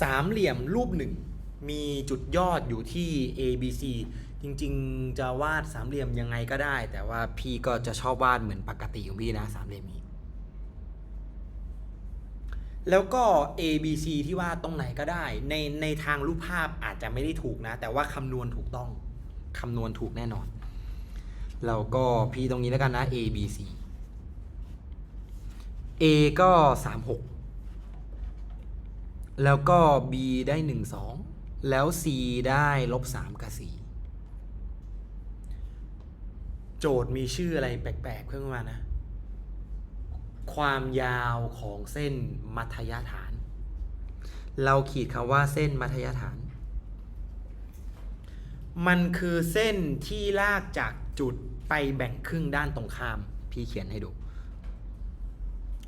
สามเหลี่ยมรูปหนึ่งมีจุดยอดอยู่ที่ A B C จริงๆ จะวาดสามเหลี่ยมยังไงก็ได้ แต่ว่าพี่ก็จะชอบวาดเหมือนปกติของพี่นะสามเหลี่ยมนี้แล้วก็ A B C ที่วาดตรงไหนก็ได้ ในในทางรูปภาพอาจจะไม่ได้ถูกนะ แต่ว่าคำนวณถูกต้องคำนวณถูกแน่นอน แล้วก็พี่ตรงนี้แล้วกันนะ A B C A ก็ 36 แล้วก็ B ได้ 1 2 แล้ว C ได้ลบ3กับ 4 โจทย์มีชื่ออะไรแปลกๆเพิ่มมานะ ความยาวของเส้นมัธยฐาน เราขีดคำว่าเส้นมัธยฐาน มันคือเส้นที่ลากจากจุดไปแบ่งครึ่งด้านตรงข้าม พี่เขียนให้ดู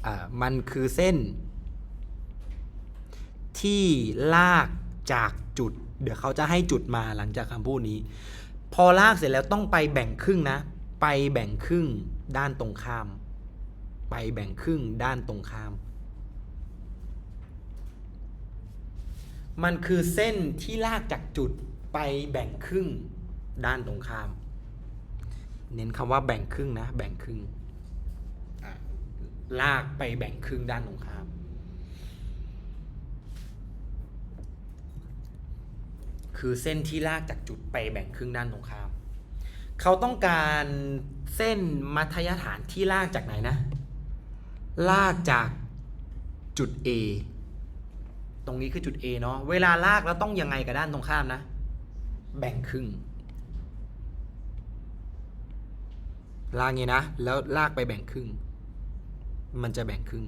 อ่า มันคือเส้น ที่ลากจากจุด เดี๋ยวเขาจะให้จุดมาหลังจากคำพูดนี้ พอลากเสร็จแล้วต้องไปแบ่งครึ่งนะ ไปแบ่งครึ่งด้านตรงข้าม ไปแบ่งครึ่งด้านตรงข้าม มันคือเส้นที่ลากจากจุดไปแบ่งครึ่งด้านตรงข้าม เน้นคำว่าแบ่งครึ่งนะ แบ่งครึ่งลากไปแบ่งครึ่งด้านตรงข้าม คือเส้นที่ลากจากจุดไปแบ่งครึ่งด้านตรงข้าม เขาต้องการเส้นมัธยฐานที่ลากจากไหนนะ ลากจากจุด A ตรงนี้คือจุด A เนาะ เวลาลากแล้วต้องยังไงกับด้านตรงข้ามนะ แบ่งครึ่ง ลากงี้นะ แล้วลากไปแบ่งครึ่ง มันจะแบ่งครึ่ง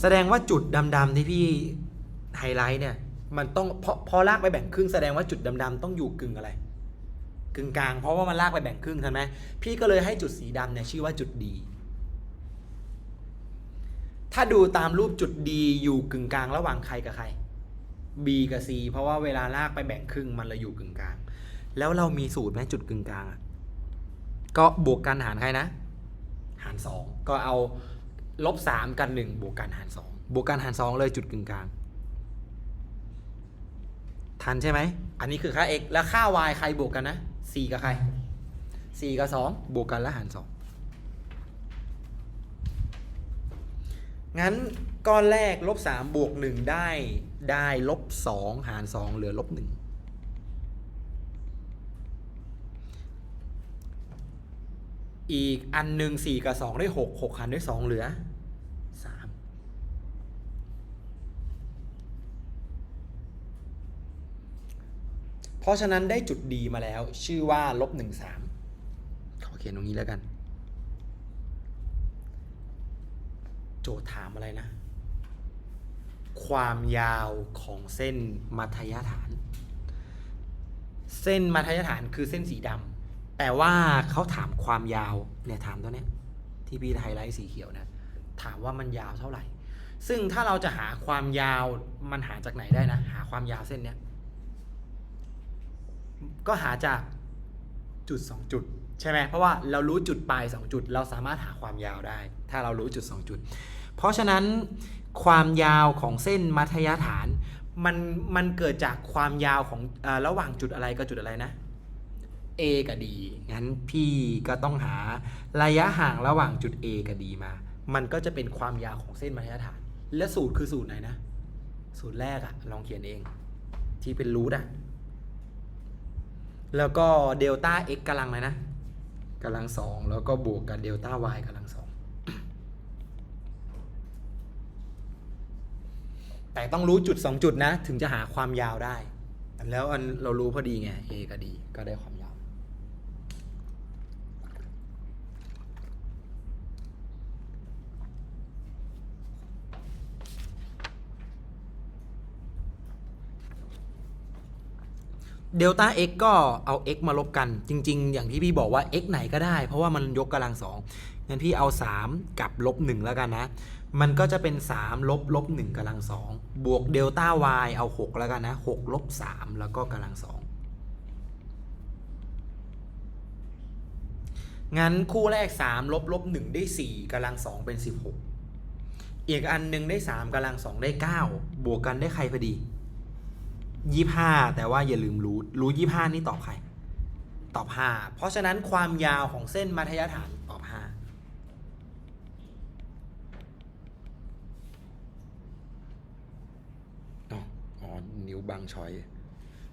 แสดงว่าจุดดำๆที่พี่ไฮไลท์เนี่ย มันต้องพอพอลากไปแบ่งครึ่งแสดงว่าจุดดำๆต้องอยู่กึ่งอะไร กึ่งกลาง เพราะว่ามันลากไปแบ่งครึ่งใช่ไหมพี่ก็เลยให้จุดสีดำเนี่ยชื่อว่าจุดดี ถ้าดูตามรูปจุดดีอยู่กึ่งกลางระหว่างใครกับใคร B กับ C เพราะว่าเวลาลากไปแบ่งครึ่งมันเลยอยู่กึ่งกลาง แล้วเรามีสูตรไหมจุดกึ่งกลางก็บวกกันหารใครนะ หารสองก็เอาลบสามกันหนึ่งบวกกันหารสองบวกกันหารสองเลยจุดกึ่งกลาง ทันใช่ไหม อันนี้คือค่า x แล้วค่า y ใครบวกกันนะ 4 กับใคร 4 กับ 2 บวกกันแล้วหาร 2 งั้นก้อนแรกลบ 3 บวก 1 ได้ได้ลบ 2 หาร 2 เหลือลบ 1 อีกอันหนึ่ง4 กับ 2 ได้ 6 6หารด้วย 2 เหลือ 3 เพราะฉะนั้นได้จุดดีมาแล้ว ชื่อว่าลบหนึ่งสามขอเขียนตรงนี้แล้วกัน โจทย์ถามอะไรนะ ความยาวของเส้นมัธยฐาน เส้นมัธยฐานคือเส้นสีดำแต่ว่าเขาถามความยาวเนี่ยถามตัวเนี้ยที่พี่ไฮไลท์สีเขียวนะ ถามว่ามันยาวเท่าไหร่ ซึ่งถ้าเราจะหาความยาวมันหาจากไหนได้นะ หาความยาวเส้นเนี้ย ก็หาจากจุด 2 จุด ใช่ไหมเพราะว่าเรารู้จุดปลาย 2 จุด เราสามารถหาความยาวได้ ถ้าเรารู้จุด 2 จุด เพราะฉะนั้นความยาวของเส้นมัธยฐานมันมันเกิดจากความยาวของอระหว่างจุดอะไรกับจุดอะไรนะ A กับ D งั้นพี่ก็ต้องหาระยะห่างระหว่างจุด A กับ D มา มันก็จะเป็นความยาวของเส้นมัธยฐาน และสูตรคือสูตรไหนนะ สูตรแรกอะลองเขียนเอง ที่เป็นรูทอะ แล้วก็เดลต้า x กำลังอะไรนะกำลังสองแล้วก็บวกกับเดลต้า y กำลังสองแต่ต้องรู้จุด 2 จุดนะ ถึงจะหาความยาวได้ แล้วอันเรารู้พอดีไง a ก็ดีก็ได้ความ เดลต้า x ก็เอา x มาลบกัน จริง ๆ อย่างที่พี่บอกว่า x ไหนก็ได้ เพราะว่ามันยกกำลังสองงั้นพี่เอา 3 กับลบ1แล้วกันนะ มันก็จะเป็น 3 ลบลบ1กำลังสองบวกเดลต้า y เอา 6 แล้วกันนะ6ลบ3แล้วก็กำลังสองงั้นคู่แรก 3 ลบลบ1ได้ 4กำลังสองเป็น 16 อีกอันหนึ่งได้สามกำลังสองได้เก้าบวกกันได้ใครพอดี ยี่ห้าแต่ว่าอย่าลืมรูทรูทยี่ห้านี่ตอบใคร ตอบห้าเพราะฉะนั้นความยาวของเส้นมัธยฐานตอบห้าอ๋ออ๋อนิ้วบางชอย